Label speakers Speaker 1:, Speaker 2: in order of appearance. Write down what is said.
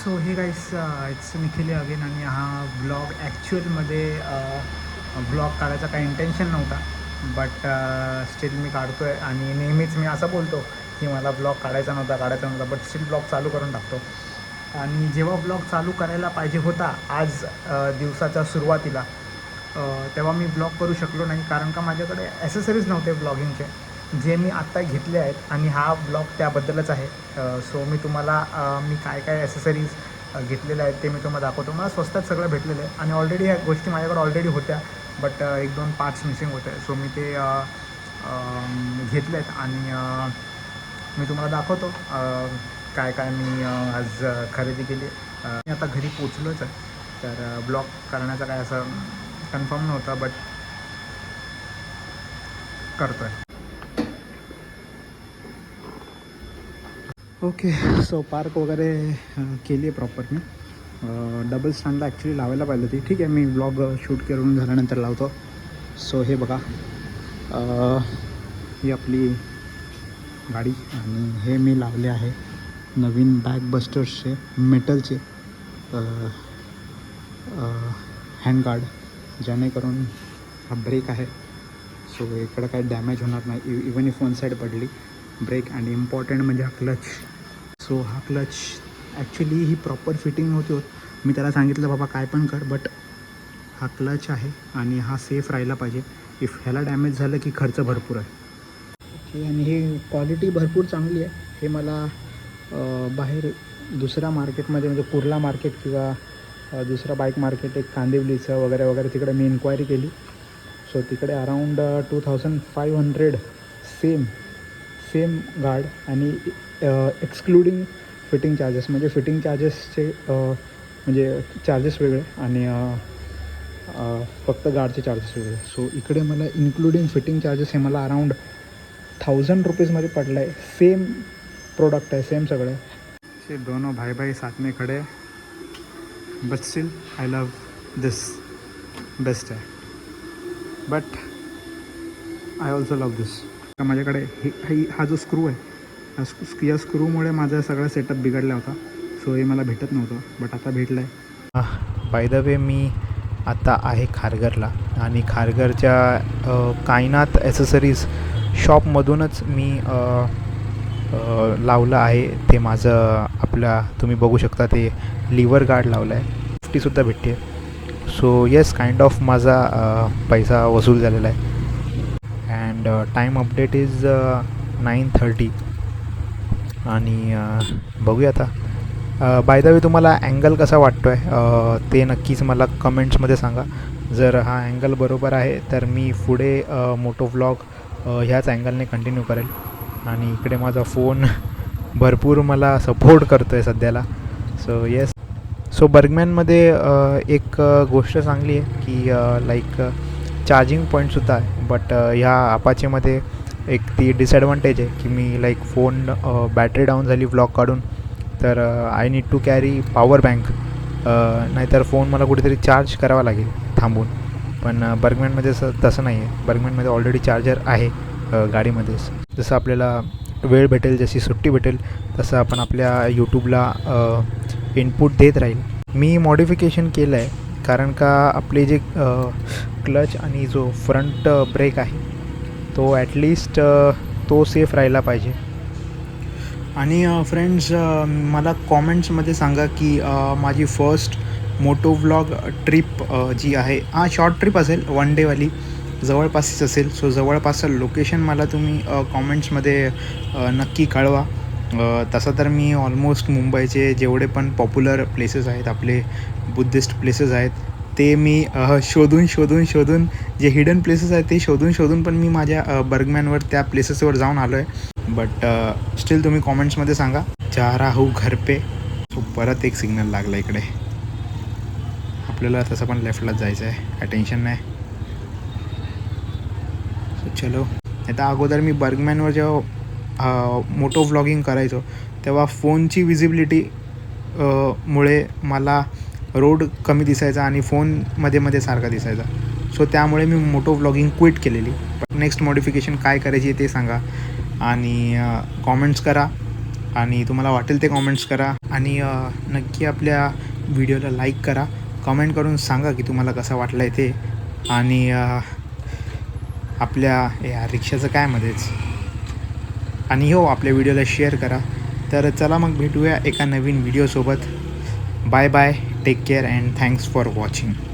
Speaker 1: So hey guys it's Nikhil again आणि हा blog ॲक्च्युअलमध्ये blog काढायचा काही इंटेन्शन नव्हता. बट स्टील uh, मी काढतो आहे आणि नेहमीच मी असं बोलतो की मला ब्लॉग काढायचा नव्हता काढायचा नव्हता बट स्टील ब्लॉग चालू करून टाकतो. आणि जेव्हा ब्लॉग चालू करायला पाहिजे होता आज uh, दिवसाच्या सुरुवातीला uh, तेव्हा मी ब्लॉग करू शकलो नाही कारण का माझ्याकडे ॲसेसरीज नव्हते ब्लॉगिंगचे जे मी आत्ता घेतले आहेत आणि हा ब्लॉग त्याबद्दलच आहे. सो मी तुम्हाला मी काय काय ॲसेसरीज घेतलेल्या आहेत ते मी तुम्हाला दाखवतो. मला स्वस्तात सगळं भेटलेलं आहे आणि ऑलरेडी ह्या गोष्टी माझ्याकडे ऑलरेडी होत्या बट एक दोन पार्ट्स मिसिंग होते. सो मी ते घेतले आहेत आणि मी तुम्हाला दाखवतो काय काय मी आज खरेदी केली मी आता घरी पोचलोच आहे तर ब्लॉग करण्याचं काय असं कन्फर्म नव्हतं बट करतो आहे ओके सो पार्क वगैरे केली आहे प्रॉपर मी. डबल स्टँडला ॲक्च्युली लावायला पाहिजे होती. ठीक आहे मी ब्लॉग शूट करून झाल्यानंतर लावतो. सो हे बघा. ही आपली गाडी आणि हे मी लावले आहे नवीन बॅग बस्टर्सचे मेटलचे हँडगार्ड जेणेकरून हा ब्रेक आहे. सो इकडं काही डॅमेज होणार नाही. इवन इफ वन साईड पडली ब्रेक आणि इम्पॉर्टंट म्हणजे हा क्लच सो हा क्लच ॲक्च्युली ही प्रॉपर फिटिंग नव्हती होत. मी त्याला सांगितलं बाबा काय पण कर बट हा क्लच आहे आणि हा सेफ राहिला पाहिजे. इफ ह्याला डॅमेज झालं की खर्च भरपूर आहे. ओके आणि ही क्वालिटी भरपूर चांगली आहे. हे मला बाहेर दुसऱ्या मार्केटमध्ये म्हणजे कुर्ला मार्केट किंवा दुसरा दुसरं बाईक मार्केट एक कांदिवलीचं वगैरे वगैरे तिकडे मी इन्क्वायरी केली. सो तिकडे around two thousand five hundred same same guard आणि एक्सक्लुडिंग फिटिंग चार्जेस म्हणजे फिटिंग चार्जेसचे म्हणजे चार्जेस वेगळे आणि फक्त गाडचे चार्जेस वेगळे. सो इकडे मला इन्क्लुडिंग फिटिंग चार्जेस हे मला अराऊंड थाउजंड रुपीजमध्ये पडलं आहे सेम प्रोडक्ट आहे सेम सगळं हे दोनों भाई भाई साथ में खड़े. But still I love this best आहे. But I also love this माझ्याकडे हे ही हा जो स्क्रू आहे या या स्क्रूमुळे माझा सगळा सेटअप बिघडला होता. सो हे मला भेटत नव्हतं बट आता भेटलं आहे बाय द वे मी आता आहे खारघरला आणि खारघरच्या कायनात ॲसेसरीज शॉपमधूनच मी लावलं आहे. ते माझं आपल्या तुम्ही बघू शकता ते लिव्हर गार्ड लावलं आहे फिफ्टीसुद्धा भेटते. सो येस काइंड ऑफ माझा पैसा वसूल झालेला आहे. And time update is nine thirty आणि बघूया आता. बाय द वे तुम्हाला अँगल कसा वाटतो आहे ते नक्कीच मला कमेंट्समध्ये सांगा. जर हा अँगल बरोबर आहे तर मी पुढे मोटो व्लॉग ह्याच अँगलने कंटिन्यू करेल. आणि इकडे माझा फोन भरपूर मला सपोर्ट करतो आहे सध्याला सो येस सो बर्गमॅनमध्ये एक गोष्ट चांगली आहे की लाईक चार्जिंग पॉईंटसुद्धा आहे. बट ह्या अपाचेमध्ये एक ती डिसॲडव्हान्टेज आहे की मी लाईक फोन बॅटरी डाऊन झाली व्लॉग काढून तर I need to carry power bank नाहीतर फोन मला कुठेतरी चार्ज करावा लागेल थांबून. पण बर्गमॅनमध्ये असं तसं नाही आहे बर्गमॅनमध्ये ऑलरेडी चार्जर आहे गाडीमध्येच जसं आपल्याला वेळ भेटेल जशी सुट्टी भेटेल तसं आपण आपल्या यूट्यूबला इनपुट देत राहील. मी मॉडिफिकेशन केलं आहे कारण का आपले जे क्लच आणि जो फ्रंट ब्रेक आहे तो ॲटलिस्ट uh, तो सेफ राहिला पाहिजे. आणि uh, फ्रेंड्स uh, मला कॉमेंट्समध्ये सांगा की माझी फर्स्ट मोटो व्लॉग ट्रिप जी आहे हा शॉर्ट ट्रिप असेल वन डेवाली जवळपासच असेल. सो जवळपासचं लोकेशन मला तुम्ही कॉमेंट्समध्ये नक्की कळवा. तसं तर मी ऑलमोस्ट मुंबईचे जेवढे पण पॉप्युलर प्लेसेस आहेत आपले बुद्धिस्ट प्लेसेस आहेत ते मी शोधून शोधून शोधून जे हिडन प्लेसेस आहेत ते शोधून शोधून पण मी माझ्या बर्गमॅनवर त्या प्लेसेसवर जाऊन आलो आहे बट स्टील तुम्ही कॉमेंट्समध्ये सांगा. जा राहू घर पे. सो परत एक सिग्नल लागला इकडे. आपल्याला तसं पण लेफ्टलाच जायचं आहे काय टेन्शन नाही. सो चलो. आता अगोदर मी बर्गमॅनवर जेव्हा मोटो व्लॉगिंग करायचो तेव्हा फोनची विजिबिलिटी मुळे मला रोड कमी दिसायचा आणि फोनमध्ये मध्ये सारखा दिसायचा. सो त्यामुळे मी मोटो व्लॉगिंग क्विट केलेली. पण नेक्स्ट मॉडिफिकेशन काय करायची ते सांगा. आणि कॉमेंट्स करा. आणि तुम्हाला वाटेल ते कॉमेंट्स करा. आणि नक्की आपल्या व्हिडिओला लाईक करा. कमेंट करून सांगा की तुम्हाला कसं वाटलं आहे ते. आणि आपल्या या रिक्षाचं काय मध्येच. आणि हो आपल्या व्हिडिओला शेअर करा. तर चला मग भेटूया एका नवीन व्हिडिओसोबत Bye bye, take care, and thanks for watching.